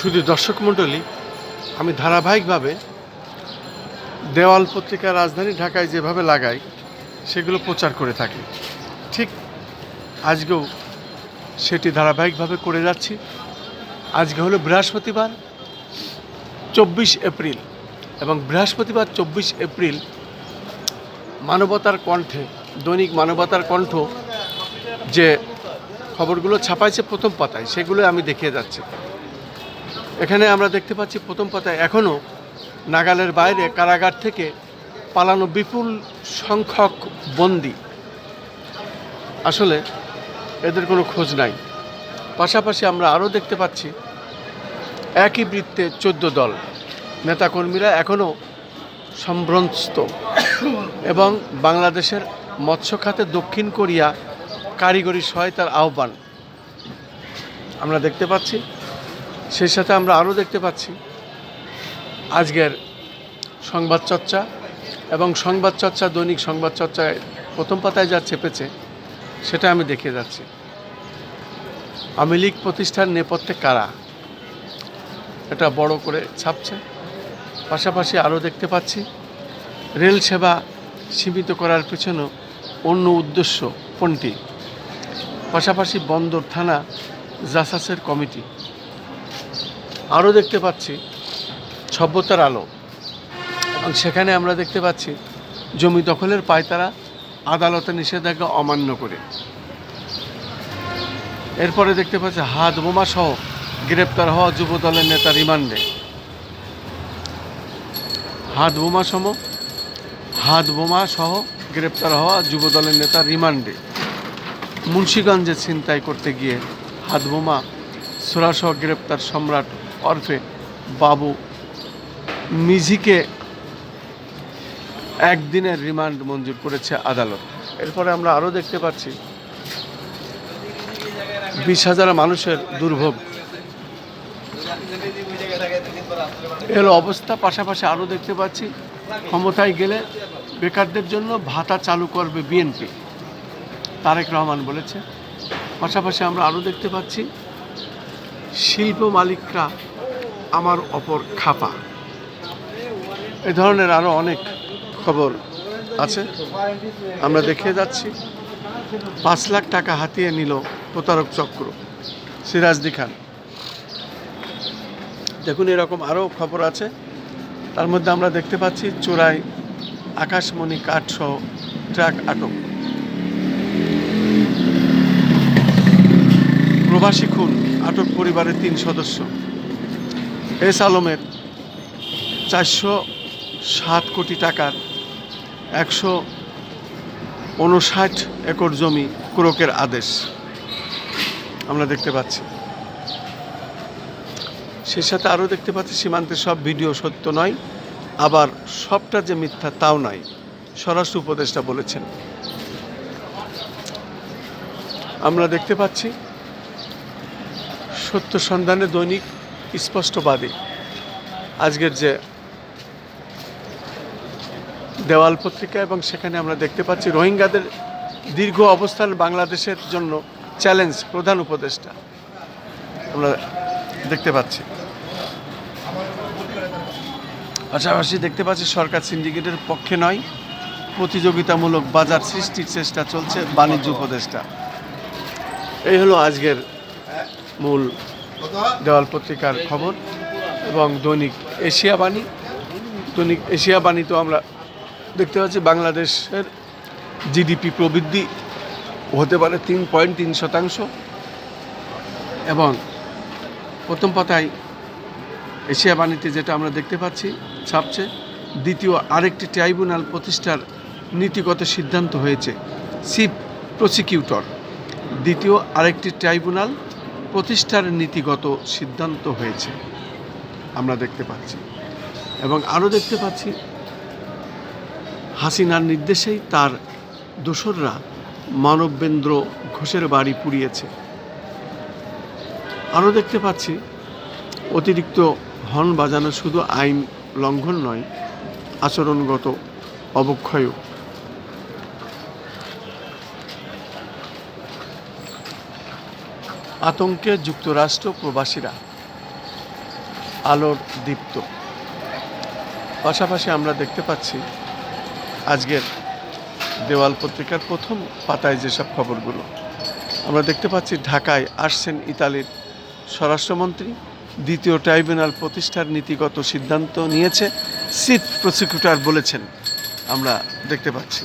শুধু দর্শক মণ্ডলী, আমি ধারাবাহিকভাবে দেওয়াল পত্রিকা রাজধানী ঢাকায় যেভাবে লাগাই, সেগুলো প্রচার করে থাকি। ঠিক আজকেও সেটি ধারাবাহিকভাবে করে যাচ্ছি। আজকে হলো বৃহস্পতিবার, চব্বিশ এপ্রিল এবং বৃহস্পতিবার, চব্বিশ এপ্রিল মানবতার কণ্ঠে, দৈনিক মানবতার কণ্ঠ যে খবরগুলো ছাপাইছে প্রথম পাতায় সেগুলো আমি দেখিয়ে যাচ্ছি। এখানে আমরা দেখতে পাচ্ছি প্রথম পাতায় এখনও নাগালের বাইরে কারাগার থেকে পালানো বিপুল সংখ্যক বন্দি। আসলে এদের কোনো খোঁজ নাই। পাশাপাশি আমরা আরও দেখতে পাচ্ছি একই বৃত্তে চোদ্দ দল। নেতাকর্মীরা এখনও সম্ভ্রস্ত এবং বাংলাদেশের মৎস্য খাতে দক্ষিণ কোরিয়া কারিগরি সহায়তার আহ্বান। আমরা দেখতে পাচ্ছি সেই সাথে আমরা আরও দেখতে পাচ্ছি আজকের সংবাদ চর্চা এবং সংবাদ চর্চা, দৈনিক সংবাদ চর্চায় প্রথম পাতায় যা চেপেছে, সেটা আমি দেখে যাচ্ছি। আওয়ামী লীগ প্রতিষ্ঠার নেপথ্যে কারা? এটা বড় করে ছাপছে। পাশাপাশি আরও দেখতে পাচ্ছি, রেল সেবা সীমিত করার পেছনেও অন্য উদ্দেশ্য কোনটি? পাশাপাশি বন্দর থানা জাসাসের কমিটি। আরও দেখতে পাচ্ছি সভ্যতার আলো। সেখানে আমরা দেখতে পাচ্ছি জমি দখলের পায়তারা আদালতে নিষেধাজ্ঞা অমান্য করে। এরপরে দেখতে পাচ্ছি হাত বোমা সহ গ্রেপ্তার হওয়া যুব দলের নেতা রিমান্ডে। হাত বোমা সম হাত বোমা সহ গ্রেপ্তার হওয়া যুব দলের নেতা রিমান্ডে। মুন্সীগঞ্জে ছিনতাই করতে গিয়ে হাত বোমা, সোরাসহ গ্রেপ্তার সম্রাট অর্ফে বাবু মিজিকে একদিনের রিমান্ড মঞ্জুর করেছে আদালত। এরপরে আমরা আরও দেখতে পাচ্ছি, বিশ হাজার মানুষের দুর্ভোগ। এর অবস্থা পাশাপাশি আরও দেখতে পাচ্ছি, ক্ষমতায় গেলে বেকারদের জন্য ভাতা চালু করবে বিএনপি। তারেক রহমান বলেছে। পাশাপাশি আমরা আরও দেখতে পাচ্ছি, শিল্প মালিকরা আমার অপর খাপা। এ ধরনের আরও অনেক খবর আছে। আমরা দেখে যাচ্ছি। পাঁচ লাখ টাকা হাতিয়ে নিল প্রতারক চক্র। সিরাজদি খান। দেখুন, এরকম আরও খবর আছে। তার মধ্যে আমরা দেখতে পাচ্ছি চোরাই আকাশমণি কাঠসহ ট্রাক আটক। প্রবাসী খুন, আটক পরিবারের তিন সদস্য। এস আলমের চারশো সাত কোটি টাকার একশো উনষাট একর জমি ক্রোকের আদেশ আমরা দেখতে পাচ্ছি। সেই সাথে আরও দেখতে পাচ্ছি সীমান্তের সব ভিডিও সত্য নয়, আবার সবটা যে মিথ্যা তাও নয়, স্বরাষ্ট্র উপদেষ্টা বলেছেন। আমরা দেখতে পাচ্ছি, সত্য সন্ধানে দৈনিক স্পষ্টবাদী। আজকের যে দেওয়াল পত্রিকা এবং সেখানে আমরা দেখতে পাচ্ছি রোহিঙ্গাদের দীর্ঘ অবস্থান বাংলাদেশের জন্য চ্যালেঞ্জ প্রধান উপদেষ্টা। আমরা দেখতে পাচ্ছি। পাশাপাশি দেখতে পাচ্ছি সরকার সিন্ডিকেটের পক্ষে নয়, প্রতিযোগিতামূলক বাজার সৃষ্টির চেষ্টা চলছে বাণিজ্য উপদেষ্টা। এই হলো আজকের মূল দেওয়াল পত্রিকার খবর এবং দৈনিক এশিয়া বাণী। দৈনিক এশিয়া বাণী তো আমরা দেখতে পাচ্ছি বাংলাদেশের জিডিপি প্রবৃদ্ধি হতে পারে তিন পয়েন্ট তিন শতাংশ এবং প্রথম পাতায় এশিয়া বাণীতে যেটা আমরা দেখতে পাচ্ছি ছাপছে, দ্বিতীয় আরেকটি ট্রাইব্যুনাল প্রতিষ্ঠার নীতিগত সিদ্ধান্ত হয়েছে, চিফ প্রসিকিউটর। দ্বিতীয় আরেকটি ট্রাইব্যুনাল প্রতিষ্ঠার নীতিগত সিদ্ধান্ত হয়েছে, আমরা দেখতে পাচ্ছি। এবং আরও দেখতে পাচ্ছি, হাসিনার নির্দেশেই তার দোসররা মানবেন্দ্র ঘোষের বাড়ি পুড়িয়েছে। আরও দেখতে পাচ্ছি, অতিরিক্ত হর্ন বাজানো শুধু আইন লঙ্ঘন নয়, আচরণগত অবক্ষয়ও। আতঙ্কে যুক্তরাষ্ট্র প্রবাসীরা আলোর দীপ্ত। পাশাপাশি আমরা দেখতে পাচ্ছি, আজকের দেওয়াল পত্রিকার প্রথম পাতায় যেসব খবরগুলো, আমরা দেখতে পাচ্ছি ঢাকায় আসছেন ইতালির স্বরাষ্ট্রমন্ত্রী, দ্বিতীয় ট্রাইব্যুনাল প্রতিষ্ঠার নীতিগত সিদ্ধান্ত নিয়েছে চিফ প্রসিকিউটর বলেছেন, আমরা দেখতে পাচ্ছি।